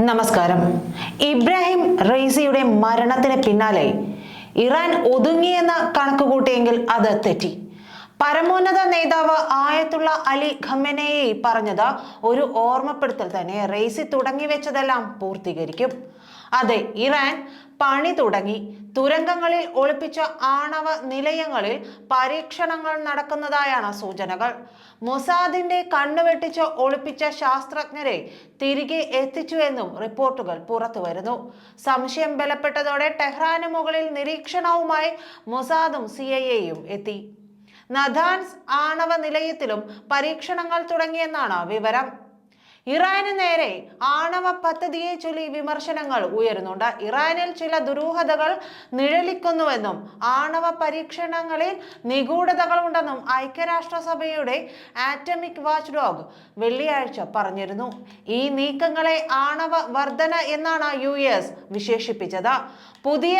നമസ്കാരം. ഇബ്രാഹിം റെയ്സിയുടെ മരണത്തിന് പിന്നാലെ ഇറാൻ ഒതുങ്ങിയെന്ന കണക്കുകൂട്ടിയെങ്കിൽ അത് തെറ്റി. പരമോന്നത നേതാവ് ആയത്തുള്ള അലി ഖമനയെ പറഞ്ഞത് ഒരു ഓർമ്മപ്പെടുത്തൽ തന്നെ. റേസി തുടങ്ങി വെച്ചതെല്ലാം പൂർത്തീകരിക്കും. അതെ ഇറാൻ പണി തുടങ്ങി. തുരങ്കങ്ങളിൽ ഒളിപ്പിച്ച ആണവ നിലയങ്ങളിൽ പരീക്ഷണങ്ങൾ നടക്കുന്നതായാണ് സൂചനകൾ. മൊസാദിന്റെ കണ്ണുവെട്ടിച്ച് ഒളിപ്പിച്ച ശാസ്ത്രജ്ഞരെ തിരികെ എത്തിച്ചു എന്നും റിപ്പോർട്ടുകൾ പുറത്തുവരുന്നു സംശയം ബലപ്പെട്ടതോടെ ടെഹ്റാന് മുകളിൽ നിരീക്ഷണവുമായി മൊസാദും സി എത്തി. നദാൻസ് ആണവ നിലയത്തിലും പരീക്ഷണങ്ങൾ തുടങ്ങിയെന്നാണ് വിവരം. ഇറാന് നേരെ ആണവ പദ്ധതിയെ ചൊല്ലി വിമർശനങ്ങൾ ഉയരുന്നുണ്ട്. ഇറാനിൽ ചില ദുരൂഹതകൾ നിഴലിക്കുന്നുവെന്നും ആണവ പരീക്ഷണങ്ങളിൽ നിഗൂഢതകൾ ഉണ്ടെന്നും ഐക്യരാഷ്ട്രസഭയുടെ ആറ്റമിക് വാച്ച് ഡോഗ് വെള്ളിയാഴ്ച പറഞ്ഞിരുന്നു. ഈ നീക്കങ്ങളെ ആണവ വർധന എന്നാണ് യു എസ് വിശേഷിപ്പിച്ചത്. പുതിയ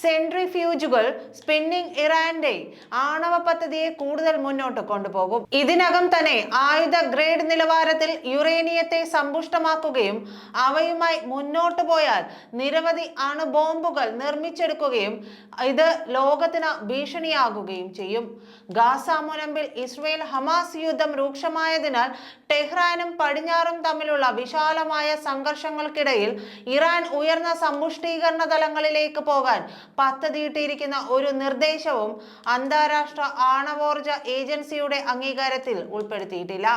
സെൻട്രിഫ്യൂജുകൾ സ്പിന്നിംഗ് ഇറാന്റെ ആണവ പദ്ധതിയെ കൂടുതൽ മുന്നോട്ട് കൊണ്ടുപോകും. ഇതിനകം തന്നെ ആയുധ ഗ്രേഡ് നിലവാരത്തിൽ യുറേനിയത്തെ സമ്പുഷ്ടമാക്കുകയും അവയുമായി മുന്നോട്ട് പോയാൽ നിരവധി അണുബോംബുകൾ നിർമ്മിച്ചെടുക്കുകയും ഇത് ലോകത്തിന് ഭീഷണിയാകുകയും ചെയ്യും. ഗാസ മുനമ്പിൽ ഇസ്രയേൽ ഹമാസ് യുദ്ധം രൂക്ഷമായതിനാൽ ടെഹ്റാനും പടിഞ്ഞാറും തമ്മിലുള്ള വിശാലമായ സംഘർഷങ്ങൾക്കിടയിൽ ഇറാൻ ഉയർന്ന സമ്പുഷ്ടീകരണ തലങ്ങളിലേക്ക് പോകാൻ പദ്ധതിയിട്ടിരിക്കുന്ന ഒരു നിർദ്ദേശവും അന്താരാഷ്ട്ര ആണവോർജ ഏജൻസിയുടെ അംഗീകാരത്തിൽ ഉൾപ്പെടുത്തിയിട്ടില്ല.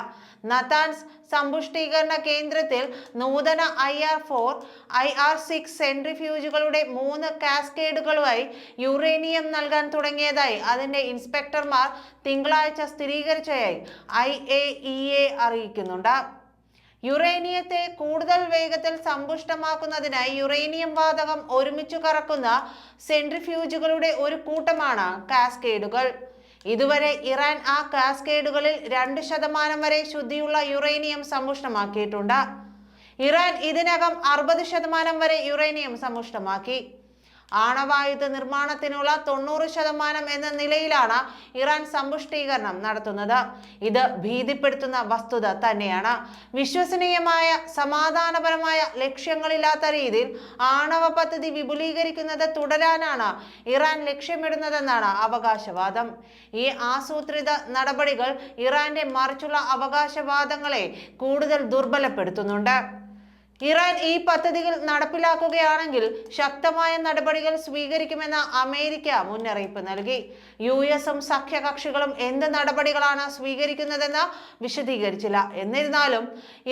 നതാൻസ് സമ്പുഷ്ടീകരണ കേന്ദ്രത്തിൽ നൂതന I R four I R six സെൻട്രിഫ്യൂജുകളുടെ മൂന്ന് കാസ്കേഡുകളുമായി യുറേനിയം നൽകാൻ തുടങ്ങിയതായി അതിന്റെ ഇൻസ്പെക്ടർമാർ തിങ്കളാഴ്ച സ്ഥിരീകരിച്ചതായി ഐ എ ഇ എ അറിയിക്കുന്നുണ്ട്. യുറേനിയത്തെ കൂടുതൽ വേഗത്തിൽ സമ്പുഷ്ടമാക്കുന്നതിനായി യുറേനിയം വാതകം ഒരുമിച്ചു കറക്കുന്ന സെൻട്രിഫ്യൂജുകളുടെ ഒരു കൂട്ടമാണ് കാസ്കേഡുകൾ. ഇതുവരെ ഇറാൻ ആ കാസ്കേഡുകളിൽ രണ്ട് ശതമാനം വരെ ശുദ്ധിയുള്ള യുറേനിയം സമ്പുഷ്ടമാക്കിയിട്ടുണ്ട്. ഇറാൻ ഇതിനകം അറുപത് ശതമാനം വരെ യുറേനിയം സമ്പുഷ്ടമാക്കി. ആണവായുധ നിർമ്മാണത്തിനുള്ള തൊണ്ണൂറ് ശതമാനം എന്ന നിലയിലാണ് ഇറാൻ സമ്പുഷ്ടീകരണം നടത്തുന്നത്. ഇത് ഭീതിപ്പെടുത്തുന്ന വസ്തുത തന്നെയാണ്. വിശ്വസനീയമായ സമാധാനപരമായ ലക്ഷ്യങ്ങളില്ലാത്ത രീതിയിൽ ആണവ പദ്ധതി വിപുലീകരിക്കുന്നത് തുടരാനാണ് ഇറാൻ ലക്ഷ്യമിടുന്നതെന്നാണ് അവകാശവാദം. ഈ ആസൂത്രിത നടപടികൾ ഇറാന്റെ മറിച്ചുള്ള അവകാശവാദങ്ങളെ കൂടുതൽ ദുർബലപ്പെടുത്തുന്നുണ്ട്. ഇറാൻ ഈ പദ്ധതികൾ നടപ്പിലാക്കുകയാണെങ്കിൽ ശക്തമായ നടപടികൾ സ്വീകരിക്കുമെന്ന് അമേരിക്ക മുന്നറിയിപ്പ് നൽകി. യു എസും സഖ്യകക്ഷികളും എന്ത് നടപടികളാണ് സ്വീകരിക്കുന്നതെന്ന് വിശദീകരിച്ചില്ല. എന്നിരുന്നാലും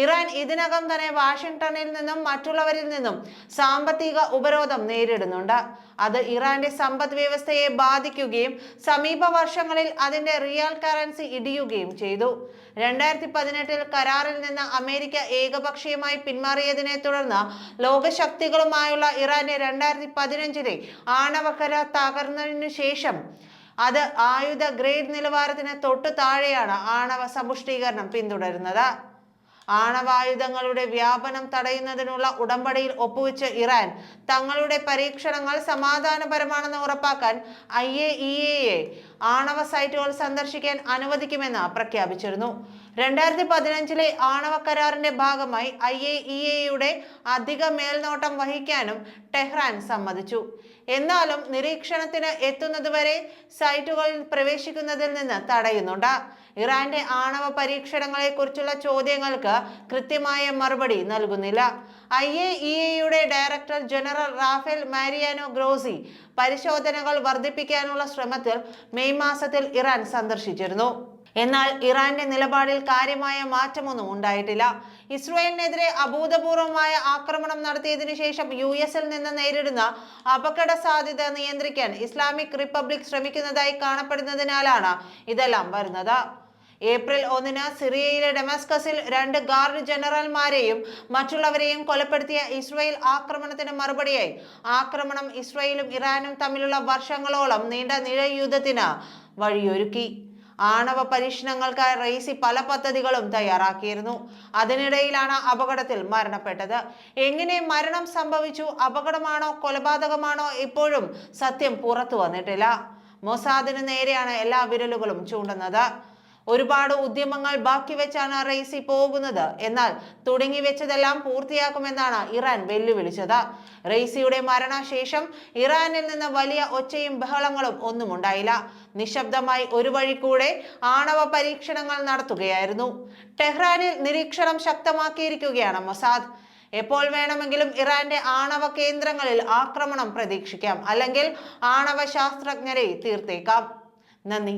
ഇറാൻ ഇതിനകം തന്നെ വാഷിംഗ്ടണിൽ നിന്നും മറ്റുള്ളവരിൽ നിന്നും സാമ്പത്തിക ഉപരോധം നേരിടുന്നുണ്ട്. അത് ഇറാന്റെ സമ്പദ് വ്യവസ്ഥയെ ബാധിക്കുകയും സമീപ വർഷങ്ങളിൽ അതിന്റെ റിയൽ കറൻസി ഇടിയുകയും ചെയ്തു. രണ്ടായിരത്തി പതിനെട്ടിൽ കരാറിൽ നിന്ന് അമേരിക്ക ഏകപക്ഷീയമായി പിന്മാറിയതിനെ തുടർന്ന് ലോകശക്തികളുമായുള്ള ഇറാന്റെ രണ്ടായിരത്തി പതിനഞ്ചിലെ ആണവ കരാർ തകർന്നതിനു ശേഷം അത് ആയുധ ഗ്രേഡ് നിലവാരത്തിന് തൊട്ടു താഴെയാണ് ആണവ സമ്പുഷ്ടീകരണം പിന്തുടരുന്നത്. ആണവായുധങ്ങളുടെ വ്യാപനം തടയുന്നതിനുള്ള ഉടമ്പടിയിൽ ഒപ്പുവെച്ച ഇറാൻ തങ്ങളുടെ പരീക്ഷണങ്ങൾ സമാധാനപരമാണെന്ന് ഉറപ്പാക്കാൻ ഐ എ ഇ എയെ ആണവ സൈറ്റുകൾ സന്ദർശിക്കാൻ അനുവദിക്കുമെന്ന് പ്രഖ്യാപിച്ചിരുന്നു. രണ്ടായിരത്തി പതിനഞ്ചിലെ ആണവ കരാറിന്റെ ഭാഗമായി ഐ എ ഇ എയുടെ അധിക മേൽനോട്ടം വഹിക്കാനും ടെഹ്റാൻ സമ്മതിച്ചു. എന്നാലും നിരീക്ഷണത്തിന് എത്തുന്നതുവരെ സൈറ്റുകളിൽ പ്രവേശിക്കുന്നതിൽ നിന്ന് തടയുന്നുണ്ട്. ഇറാന്റെ ആണവ പരീക്ഷണങ്ങളെ കുറിച്ചുള്ള ചോദ്യങ്ങൾക്ക് കൃത്യമായ മറുപടി നൽകുന്നില്ല. ഐ എ ഇ എയുടെ director general Rafael Mariano Grossi പരിശോധനകൾ വർദ്ധിപ്പിക്കാനുള്ള ശ്രമത്തിൽ മെയ് മാസത്തിൽ ഇറാൻ സന്ദർശിച്ചിരുന്നു. എന്നാൽ ഇറാന്റെ നിലപാടിൽ കാര്യമായ മാറ്റമൊന്നും ഉണ്ടായിട്ടില്ല. ഇസ്രയേലിനെതിരെ അഭൂതപൂർവമായ ആക്രമണം നടത്തിയതിനു ശേഷം യു എസിൽ നിന്ന് നേരിടുന്ന അപകട സാധ്യത നിയന്ത്രിക്കാൻ ഇസ്ലാമിക് റിപ്പബ്ലിക് ശ്രമിക്കുന്നതായി കാണപ്പെടുന്നതിനാലാണ് ഇതെല്ലാം വരുന്നത്. ഏപ്രിൽ ഒന്നിന് സിറിയയിലെ ഡെമാസ്കസിൽ രണ്ട് ഗാർഡ് ജനറൽമാരെയും മറ്റുള്ളവരെയും കൊലപ്പെടുത്തിയ ഇസ്രയേൽ ആക്രമണത്തിന് മറുപടിയായി. ആക്രമണം ഇസ്രയേലും ഇറാനും തമ്മിലുള്ള വർഷങ്ങളോളം നീണ്ട നിഴയുദ്ധത്തിന് വഴിയൊരുക്കി. ആണവ പരീക്ഷണങ്ങൾക്കായി റെയ്സി പല പദ്ധതികളും തയ്യാറാക്കിയിരുന്നു. അതിനിടയിലാണ് അപകടത്തിൽ മരണപ്പെട്ടത്. എങ്ങനെ മരണം സംഭവിച്ചു? അപകടമാണോ? കൊലപാതകമാണോ? ഇപ്പോഴും സത്യം പുറത്തു വന്നിട്ടില്ല. മൊസാദിന് നേരെയാണ് എല്ലാ വിരലുകളും ചൂണ്ടുന്നത്. ഒരുപാട് ഉദ്യമങ്ങൾ ബാക്കി വെച്ചാണ് റൈസി പോകുന്നത്. എന്നാൽ തുടങ്ങി വെച്ചതെല്ലാം പൂർത്തിയാക്കുമെന്നാണ് ഇറാൻ വെല്ലുവിളിച്ചത്. റൈസിയുടെ മരണശേഷം ഇറാനിൽ നിന്ന് വലിയ ഒച്ചയും ബഹളങ്ങളും ഒന്നും ഉണ്ടായില്ല നിശബ്ദമായി ഒരു വഴി കൂടെ ആണവ പരീക്ഷണങ്ങൾ നടത്തുകയായിരുന്നു. ടെഹ്റാനിൽ നിരീക്ഷണം ശക്തമാക്കിയിരിക്കുകയാണ് മൊസാദ്. എപ്പോൾ വേണമെങ്കിലും ഇറാന്റെ ആണവ കേന്ദ്രങ്ങളിൽ ആക്രമണം പ്രതീക്ഷിക്കാം അല്ലെങ്കിൽ ആണവ ശാസ്ത്രജ്ഞരെ തീർത്തേക്കാം. നന്ദി.